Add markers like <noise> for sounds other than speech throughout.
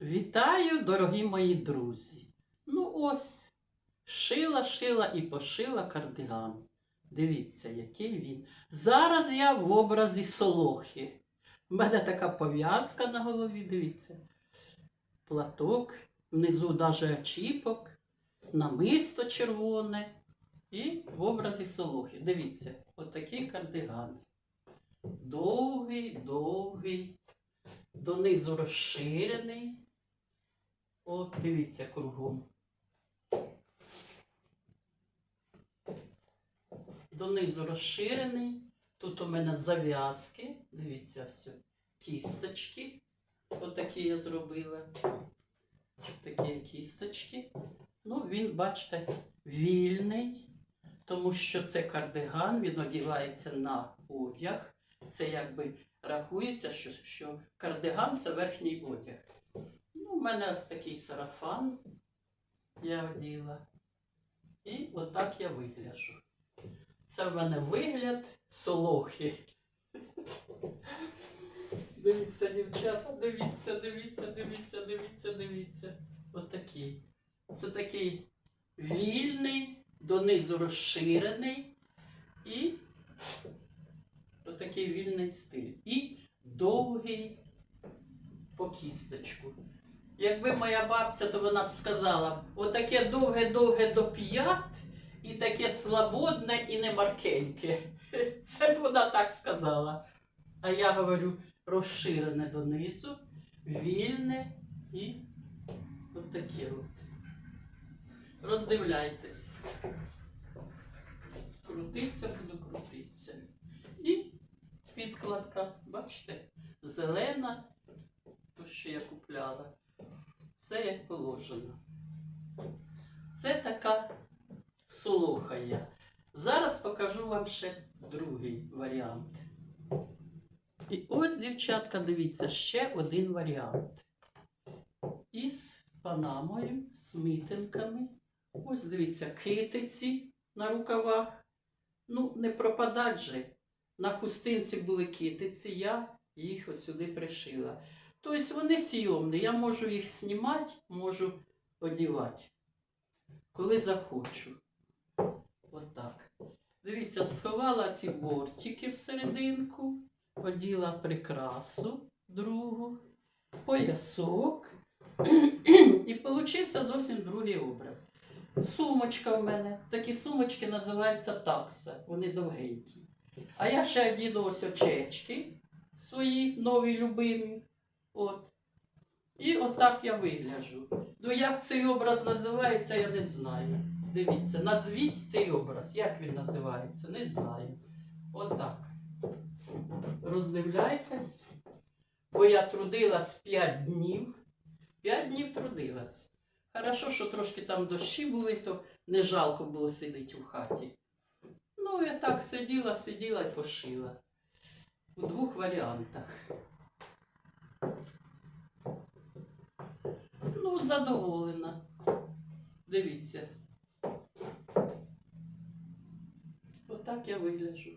Вітаю, дорогі мої друзі. Ну ось, шила, шила і пошила кардиган. Дивіться, який він. Зараз я в образі солохи. У мене така пов'язка на голові, дивіться. Платок, внизу навіть очіпок, намисто червоне. І в образі солохи. Дивіться, отакий кардиган. Довгий, довгий, донизу розширений. От, дивіться кругом. Донизу розширений. Тут у мене зав'язки. Дивіться, все. Кісточки. Отакі я зробила. Такі кісточки. Ну, він, бачите, вільний, тому що це кардиган, він одягається на одяг. Це якби рахується, що, що кардиган це верхній одяг. Ну, у мене ось такий сарафан я оділа. І отак я вигляджу. Це в мене вигляд солохи. <laughs> Дивіться, дівчата, дивіться, дивіться, дивіться, дивіться, дивіться. Отакий. Це такий вільний, донизу розширений і отакий вільний стиль. І довгий по кісточку. Якби моя бабця, то вона б сказала, отаке довге-довге до п'ят і таке слободне і не маркеньке. <laughs> Це б вона так сказала. А я говорю, розширене донизу, вільне і отаке от. Роздивляйтесь. Крутиться, буду крутитися. І підкладка, бачите, зелена, то, що я купляла. Все як положено. Це така солоха я. Зараз покажу вам ще другий варіант. І ось, дівчатка, дивіться, ще один варіант. Із панамою, з митинками. Ось дивіться, китиці на рукавах. Ну, не пропадать же. На хустинці були китиці, я їх ось сюди пришила. Тобто вони сйомні, я можу їх знімати, можу одівати, коли захочу. Отак. Дивіться, сховала ці бортики всерединку, оділа прикрасу другу, поясок. І получився зовсім другий образ. Сумочка в мене. Такі сумочки називаються такса, вони довгенькі. А я ще одіну ось очечки свої нові любимі. От. І отак я вигляджу. Ну, як цей образ називається, я не знаю. Дивіться, назвіть цей образ. Як він називається? Не знаю. Отак. Роздивляйтесь. Бо я трудилась 5 днів. 5 днів трудилась. Хорошо, що трошки там дощі були, то не жалко було сидіти в хаті. Ну, я так сиділа, сиділа і пошила. У двох варіантах. Задоволена. Дивіться. Отак я вигляджу.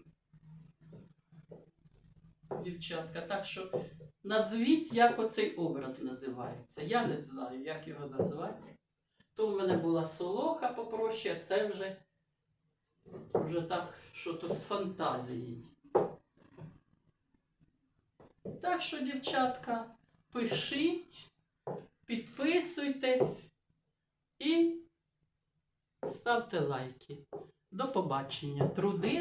Дівчатка. Так що назвіть, як оцей образ називається. Я не знаю, як його назвати. То в мене була солоха попроще, а це вже, вже так, що то з фантазією. Так що, дівчатка, пишіть, підписуйтесь і ставте лайки. До побачення. Труди.